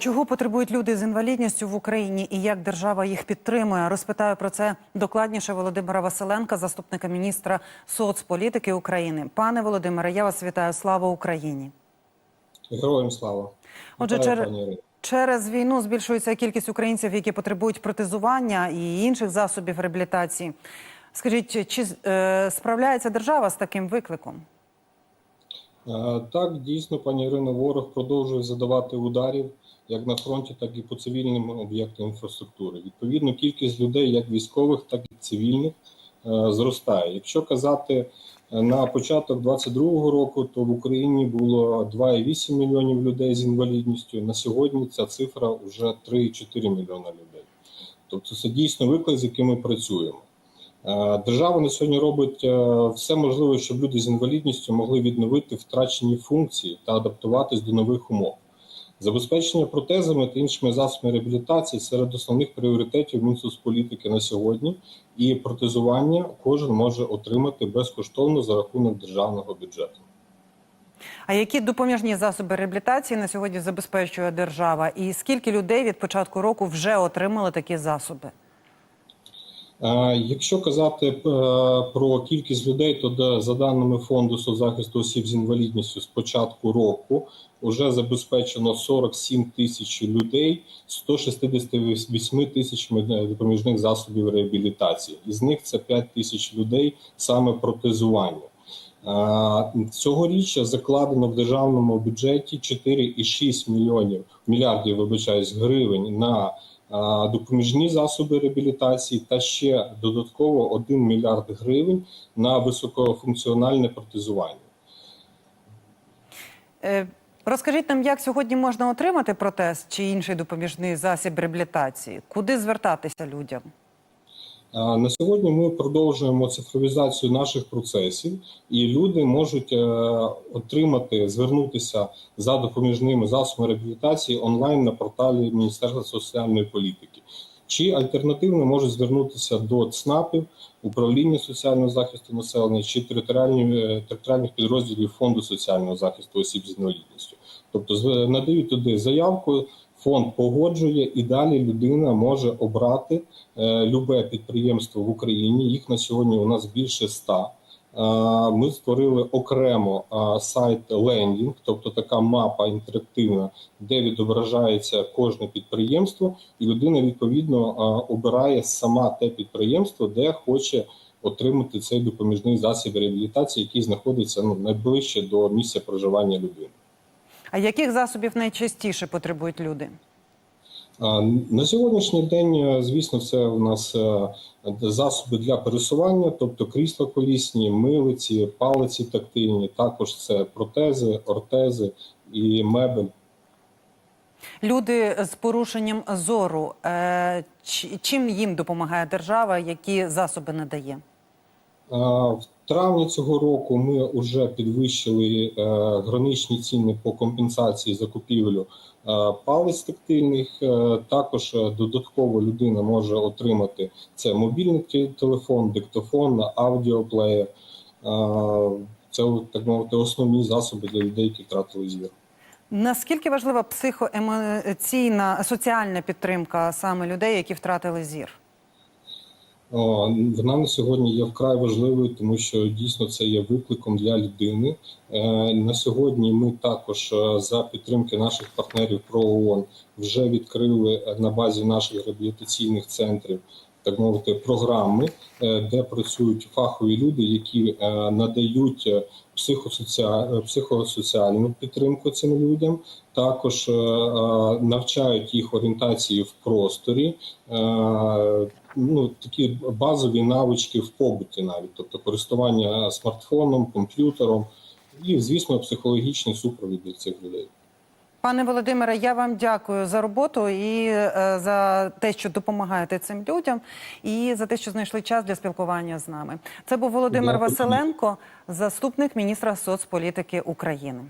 Чого потребують люди з інвалідністю в Україні і як держава їх підтримує? Розпитаю про це докладніше Володимира Василенка, заступника міністра соцполітики України. Пане Володимире, я вас вітаю. Слава Україні! Героям слава. Отже, Вітаю, чер- пані Ірино. через війну збільшується кількість українців, які потребують протезування і інших засобів реабілітації. Скажіть, чи е, справляється держава з таким викликом? Е, Так, дійсно, пані Ірино, ворог продовжує задавати ударів як на фронті, так і по цивільним об'єктам інфраструктури. Відповідно, кількість людей, як військових, так і цивільних, е, зростає. Якщо казати е, на початок 2022 року, то в Україні було 2,8 мільйонів людей з інвалідністю. На сьогодні ця цифра вже 3,4 мільйона людей. Тобто це дійсно виклик, з яким ми працюємо. Е, Держава на сьогодні робить все можливе, щоб люди з інвалідністю могли відновити втрачені функції та адаптуватись до нових умов. Забезпечення протезами та іншими засобами реабілітації серед основних пріоритетів Мінсоцполітики на сьогодні, і протезування кожен може отримати безкоштовно за рахунок державного бюджету. А які допоміжні засоби реабілітації на сьогодні забезпечує держава? І скільки людей від початку року вже отримали такі засоби? Е, Якщо казати е, про кількість людей, то за даними фонду соцзахисту осіб з інвалідністю з початку року вже забезпечено 47 тисяч людей 168 тисячами е, допоміжних засобів реабілітації. Із них це 5 тисяч людей саме протезування. Цьогоріч закладено в державному бюджеті 4,6 мільйонів мільярдів вибачаюсь, гривень на допоміжні засоби реабілітації та ще додатково 1 мільярд гривень на високофункціональне протезування. Е, Розкажіть нам, як сьогодні можна отримати протез чи інший допоміжний засіб реабілітації? Куди звертатися людям? На сьогодні ми продовжуємо цифровізацію наших процесів, і люди можуть е, отримати, звернутися за допоміжними засобами реабілітації онлайн на порталі Міністерства соціальної політики. Чи альтернативно можуть звернутися до ЦНАПів, управління соціального захисту населення чи е, територіальних підрозділів фонду соціального захисту осіб з інвалідністю. Тобто з- надають туди заявку, фонд погоджує, і далі людина може обрати е, любе підприємство в Україні. Їх на сьогодні у нас більше ста. Е, Ми створили окремо е, сайт лендінг, тобто така мапа інтерактивна, де відображається кожне підприємство, і людина відповідно е, обирає сама те підприємство, де хоче отримати цей допоміжний засіб реабілітації, який знаходиться ну, найближче до місця проживання людини. А яких засобів найчастіше потребують люди? На сьогоднішній день, е, звісно, це у нас е, засоби для пересування, тобто крісла колісні, милиці, палиці тактильні, також це протези, ортези і мебель. Люди з порушенням зору. Е, чим їм допомагає держава? Які засоби надає? В травні цього року ми вже підвищили е, граничні ціни по компенсації закупівлю е, палець тактильних. Е, Також додатково людина може отримати це мобільний телефон, диктофон, аудіоплеєр. Це так мовити основні засоби для людей, які втратили зір. Наскільки важлива психоемоційна соціальна підтримка саме людей, які втратили зір? О, Вона на сьогодні є вкрай важливою, тому що дійсно це є викликом для людини. Е, На сьогодні ми також е, за підтримки наших партнерів про ООН вже відкрили е, на базі наших реабілітаційних центрів. Так мовити, програми, е, де працюють фахові люди, які е, надають е, психосоціа- е, психосоціальну підтримку цим людям, також навчають їх орієнтації в просторі, ну такі базові навички в побуті, навіть тобто користування смартфоном, комп'ютером, і звісно, психологічний супровід для цих людей. Пане Володимире, я вам дякую за роботу і е, за те, що допомагаєте цим людям, і за те, що знайшли час для спілкування з нами. Це був Володимир Дякую. Василенко, заступник міністра соцполітики України.